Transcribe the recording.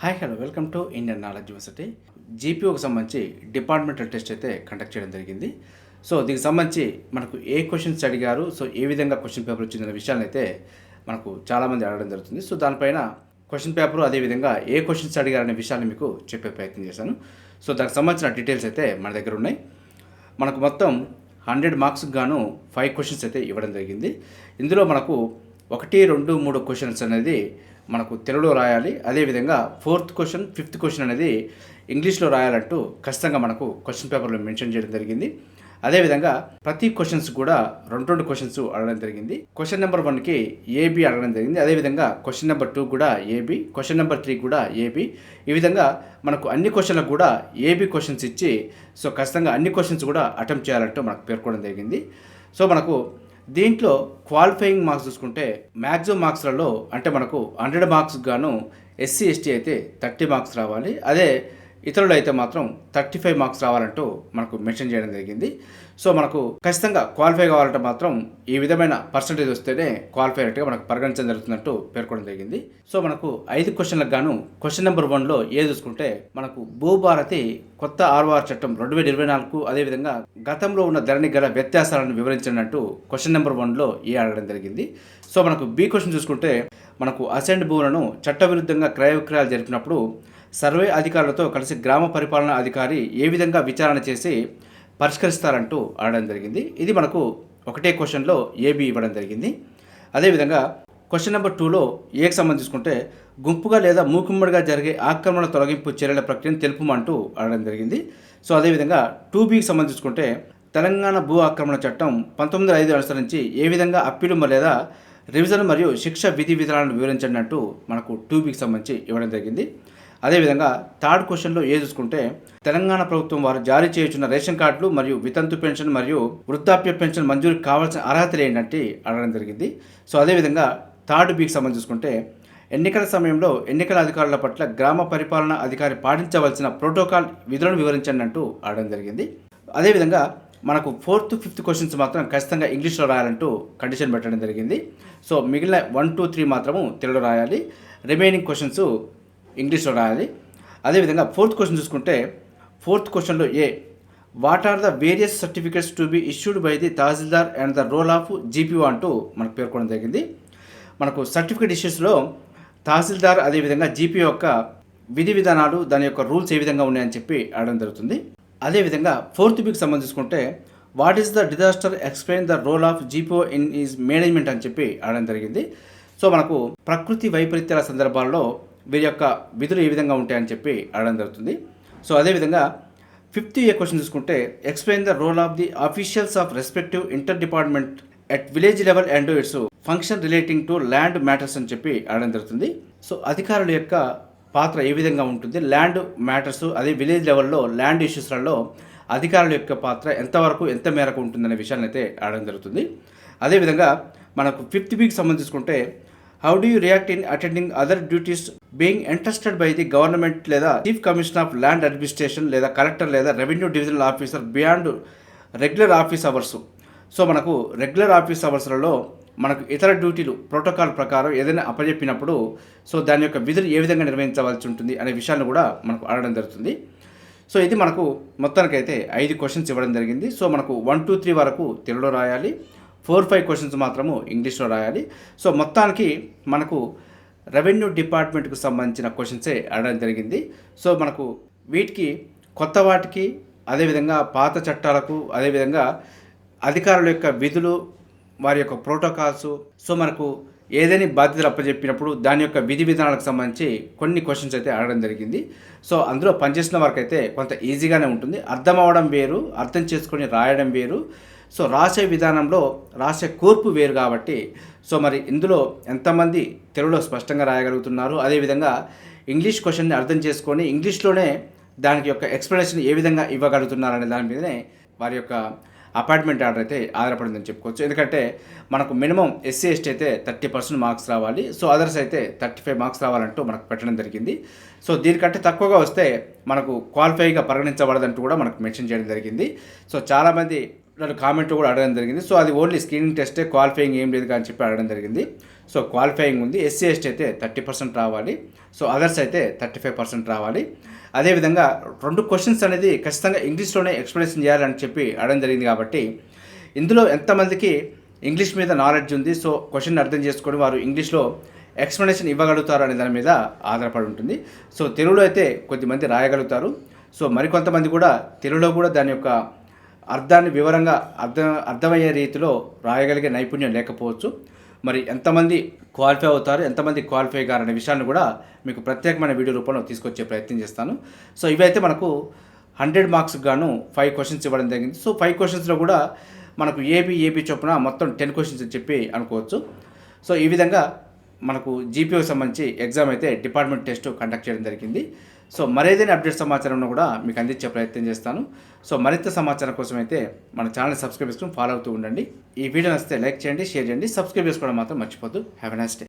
Hi hello welcome to Indian knowledge university జీపీఓకి సంబంధించి departmental test అయితే conduct చేయడం జరిగింది. సో దీనికి సంబంధించి మనకు ఏ క్వశ్చన్స్ అడిగారు? సో ఏ విధంగా క్వశ్చన్ పేపర్ వచ్చిందనే విషయాన్ని అయితే మనకు చాలామంది అడగడం జరుగుతుంది. సో దానిపైన క్వశ్చన్ పేపర్ అదేవిధంగా ఏ క్వశ్చన్స్ అడిగారనే విషయాన్ని మీకు చెప్పే ప్రయత్నం చేశాను. సో దానికి సంబంధించిన డీటెయిల్స్ అయితే మన దగ్గర ఉన్నాయి. మనకు మొత్తం హండ్రెడ్ మార్క్స్కి గాను ఫైవ్ క్వశ్చన్స్ అయితే ఇవ్వడం జరిగింది. ఇందులో మనకు ఒకటి రెండు మూడు క్వశ్చన్స్ అనేది మనకు తెలుగులో రాయాలి. అదేవిధంగా ఫోర్త్ క్వశ్చన్ ఫిఫ్త్ క్వశ్చన్ అనేది ఇంగ్లీష్లో రాయాలంటూ ఖచ్చితంగా మనకు క్వశ్చన్ పేపర్లో మెన్షన్ చేయడం జరిగింది. అదేవిధంగా ప్రతి క్వశ్చన్స్ కూడా రెండు రెండు క్వశ్చన్స్ అడగడం జరిగింది. క్వశ్చన్ నెంబర్ వన్కి ఏబి అడగడం జరిగింది. అదేవిధంగా క్వశ్చన్ నెంబర్ టూ కూడా ఏబి క్వశ్చన్ నెంబర్ త్రీ కూడా ఏబి ఈ విధంగా మనకు అన్ని క్వశ్చన్లకు కూడా ఏబి క్వశ్చన్స్ ఇచ్చి సో ఖచ్చితంగా అన్ని క్వశ్చన్స్ కూడా అటెంప్ట్ చేయాలంటూ మనకు పేర్కొనడం జరిగింది. సో మనకు దీంట్లో క్వాలిఫైయింగ్ మార్క్స్ చూసుకుంటే మ్యాక్సిమం మార్క్స్లలో అంటే మనకు హండ్రెడ్ మార్క్స్ గాను ఎస్సీ ఎస్టీ అయితే థర్టీ మార్క్స్ రావాలి. అదే ఇతరులు అయితే మాత్రం థర్టీ ఫైవ్ మార్క్స్ రావాలంటూ మనకు మెన్షన్ చేయడం జరిగింది. సో మనకు ఖచ్చితంగా క్వాలిఫై కావాలంటే మాత్రం ఈ విధమైన పర్సంటేజ్ వస్తేనే క్వాలిఫై అయినట్టుగా మనకు పరిగణించడం జరుగుతున్నట్టు పేర్కొనడం జరిగింది. సో మనకు ఐదు క్వశ్చన్లకు గాను క్వశ్చన్ నెంబర్ వన్లో ఏ చూసుకుంటే మనకు భూభారతి కొత్త ఆర్వార్ చట్టం రెండు వేల ఇరవై నాలుగు అదేవిధంగా గతంలో ఉన్న ధరణి గల వ్యత్యాసాలను వివరించినట్టు క్వశ్చన్ నెంబర్ వన్లో ఏ అడగడం జరిగింది. సో మనకు బి క్వశ్చన్ చూసుకుంటే మనకు అసెంట్ భూములను చట్టవిరుద్ధంగా క్రయ విక్రయాలు జరిపినప్పుడు సర్వే అధికారులతో కలిసి గ్రామ పరిపాలనా అధికారి ఏ విధంగా విచారణ చేసి పరిష్కరిస్తారంటూ అడగడం జరిగింది. ఇది మనకు ఒకటే క్వశ్చన్లో ఏబి ఇవ్వడం జరిగింది. అదేవిధంగా క్వశ్చన్ నెంబర్ టూలో ఏకి సంబంధించుకుంటే గుంపుగా లేదా మూకుమ్మడిగా జరిగే ఆక్రమణ తొలగింపు చర్యల ప్రక్రియను తెలుపమంటూ అడగడం జరిగింది. సో అదేవిధంగా టూ బీకి సంబంధించుకుంటే తెలంగాణ భూ ఆక్రమణ చట్టం పంతొమ్మిది ఐదు అనుసరించి ఏ విధంగా అప్పీలు లేదా రివిజన్ మరియు శిక్ష విధి విధానాలను వివరించండి అంటూ మనకు టూ బీకి సంబంధించి ఇవ్వడం జరిగింది. అదేవిధంగా థర్డ్ క్వశ్చన్లో ఏ చూసుకుంటే తెలంగాణ ప్రభుత్వం వారు జారీ చేయుచున్న రేషన్ కార్డులు మరియు వితంతు పెన్షన్ మరియు వృద్ధాప్య పెన్షన్ మంజూరు కావాల్సిన అర్హతలు ఏంటంటే అడగడం జరిగింది. సో అదేవిధంగా థర్డ్ బీకి సంబంధించి చూసుకుంటే ఎన్నికల సమయంలో ఎన్నికల అధికారుల పట్ల గ్రామ పరిపాలన అధికారి పాటించవలసిన ప్రోటోకాల్ విధులను వివరించండి అంటూ అడగడం జరిగింది. అదేవిధంగా మనకు ఫోర్త్ ఫిఫ్త్ క్వశ్చన్స్ మాత్రం ఖచ్చితంగా ఇంగ్లీష్లో రాయాలంటూ కండిషన్ పెట్టడం జరిగింది. సో మిగిలిన వన్ టూ త్రీ మాత్రము తెలుగులో రాయాలి. రిమైనింగ్ క్వశ్చన్స్ ఇంగ్లీష్లో రాయాలి. అదేవిధంగా ఫోర్త్ క్వశ్చన్ చూసుకుంటే ఫోర్త్ క్వశ్చన్లో A what are the various certificates to be issued by the tahsildar and the role of GPO అంటూ మనకు పేర్కొనడం జరిగింది. మనకు సర్టిఫికేట్ ఇష్యూస్లో తహసీల్దార్ అదేవిధంగా జీపీ యొక్క విధి విధానాలు దాని యొక్క రూల్స్ ఏ విధంగా ఉన్నాయని చెప్పి అడగడం జరుగుతుంది. అదేవిధంగా fourth బిక్ సంబంధించుకుంటే what is the disaster explain the role of GPO in is management అని చెప్పి అడగడం జరిగింది. సో మనకు ప్రకృతి వైపరీత్యాల సందర్భాల్లో వీరి యొక్క విధులు ఏ విధంగా ఉంటాయని చెప్పి అడగడం జరుగుతుంది. సో అదేవిధంగా ఫిఫ్త్ ఏ క్వశ్చన్ చూసుకుంటే explain the role of the officials of respective inter department at village level and its function relating to land matters అని చెప్పి అడగడం జరుగుతుంది. సో అధికారుల యొక్క పాత్ర ఏ విధంగా ఉంటుంది? ల్యాండ్ మ్యాటర్స్ అదే విలేజ్ లెవెల్లో ల్యాండ్ ఇష్యూస్లలో అధికారుల యొక్క పాత్ర ఎంతవరకు ఎంత మేరకు ఉంటుందనే విషయాన్ని అయితే అడగడం జరుగుతుంది. అదేవిధంగా మనకు fifth week సంబంధించుకుంటే how do you react in attending other duties being interested by the government లేదా chief commissioner of land administration లేదా కలెక్టర్ లేదా revenue divisional officer beyond regular office hours so మనకు రెగ్యులర్ ఆఫీస్ అవర్స్లలో మనకు ఇతర డ్యూటీలు protocol ప్రకారం ఏదైనా అప్పచెప్పినప్పుడు సో దాని యొక్క విధులు ఏ విధంగా నిర్వహించవలసి ఉంటుంది అనే విషయాన్ని కూడా మనకు అడగడం జరుగుతుంది. సో ఇది మనకు మొత్తానికైతే ఐదు క్వశ్చన్స్ ఇవ్వడం జరిగింది. సో మనకు వన్ టూ త్రీ వరకు తెలుగులో రాయాలి. ఫోర్ ఫైవ్ క్వశ్చన్స్ మాత్రము ఇంగ్లీష్లో రాయాలి. సో మొత్తానికి మనకు రెవెన్యూ డిపార్ట్మెంట్కు సంబంధించిన క్వశ్చన్సే అడగడం జరిగింది. సో మనకు వీటికి కొత్త వాటికి అదేవిధంగా పాత చట్టాలకు అదేవిధంగా అధికారుల యొక్క విధులు వారి యొక్క ప్రోటోకాల్స్. సో మనకు ఏదైనా బాధ్యతలు అప్పచెప్పినప్పుడు దాని యొక్క విధి విధానాలకు సంబంధించి కొన్ని క్వశ్చన్స్ అయితే అడగడం జరిగింది. సో అందులో పనిచేసిన వారికి అయితే కొంత ఈజీగానే ఉంటుంది. అర్థం అవడం వేరు అర్థం చేసుకొని రాయడం వేరు. సో రాసే విధానంలో రాసే కూర్పు వేరు కాబట్టి సో మరి ఇందులో ఎంతమంది తెలుగులో స్పష్టంగా రాయగలుగుతున్నారు? అదేవిధంగా ఇంగ్లీష్ క్వశ్చన్ని అర్థం చేసుకొని ఇంగ్లీష్లోనే దానికి యొక్క ఎక్స్ప్లెనేషన్ ఏ విధంగా ఇవ్వగలుగుతున్నారు అనే దాని మీదనే వారి యొక్క అపార్ట్మెంట్ ఆర్డర్ అయితే ఆధారపడిందని చెప్పుకోవచ్చు. ఎందుకంటే మనకు మినిమం ఎస్సీ ఎస్టీ అయితే థర్టీ పర్సెంట్ మార్క్స్ రావాలి. సో అదర్స్ అయితే థర్టీ ఫైవ్ మార్క్స్ రావాలంటూ మనకు పెట్టడం జరిగింది. సో దీనికంటే తక్కువగా వస్తే మనకు క్వాలిఫైగా పరిగణించబడదంటూ కూడా మనకు మెన్షన్ చేయడం జరిగింది. సో చాలామంది నన్ను కామెంట్ కూడా అడగడం జరిగింది. సో అది ఓన్లీ స్క్రీనింగ్ టెస్టే క్వాలిఫైయింగ్ ఏం లేదు అని చెప్పి అడగడం జరిగింది. సో క్వాలిఫైయింగ్ ఉంది. ఎస్సీ ఎస్టీ అయితే థర్టీ పర్సెంట్ రావాలి. సో అదర్స్ అయితే థర్టీ ఫైవ్ పర్సెంట్ రావాలి. అదేవిధంగా రెండు క్వశ్చన్స్ అనేది ఖచ్చితంగా ఇంగ్లీష్లోనే ఎక్స్ప్లెనేషన్ చేయాలని చెప్పి అడగడం జరిగింది కాబట్టి ఇందులో ఎంతమందికి ఇంగ్లీష్ మీద నాలెడ్జ్ ఉంది? సో క్వశ్చన్ అర్థం చేసుకొని వారు ఇంగ్లీష్లో ఎక్స్ప్లెనేషన్ ఇవ్వగలుగుతారు అనే దాని మీద ఆధారపడి ఉంటుంది. సో తెలుగులో అయితే కొద్దిమంది రాయగలుగుతారు. సో మరికొంతమంది కూడా తెలుగులో కూడా దాని యొక్క అర్థాన్ని వివరంగా అర్థం అర్థమయ్యే రీతిలో రాయగలిగే నైపుణ్యం లేకపోవచ్చు. మరి ఎంతమంది క్వాలిఫై అవుతారు ఎంతమంది క్వాలిఫై గారు అనే విషయాన్ని కూడా మీకు ప్రత్యేకమైన వీడియో రూపంలో తీసుకొచ్చే ప్రయత్నం చేస్తాను. సో ఇవైతే మనకు హండ్రెడ్ మార్క్స్ గాను ఫైవ్ క్వశ్చన్స్ ఇవ్వడం జరిగింది. సో ఫైవ్ క్వశ్చన్స్లో కూడా మనకు ఏబీ ఏబీ చొప్పున మొత్తం టెన్ క్వశ్చన్స్ అని చెప్పి అనుకోవచ్చు. సో ఈ విధంగా మనకు జీపీఓకి సంబంధించి ఎగ్జామ్ అయితే డిపార్ట్మెంట్ టెస్ట్ కండక్ట్ చేయడం జరిగింది. సో మరేదైనా అప్డేట్ సమాచారంలో కూడా మీకు అందించే ప్రయత్నం చేస్తాను. సో మరింత సమాచారం కోసం అయితే మన ఛానల్ సబ్స్క్రైబ్ చేసుకుని ఫాలో అవుతూ ఉండండి. ఈ వీడియో నచ్చితే లైక్ చేయండి షేర్ చేయండి సబ్స్క్రైబ్ చేసుకోవడం మాత్రం మర్చిపోద్దు హ్యావ్ ఎ నైస్ డే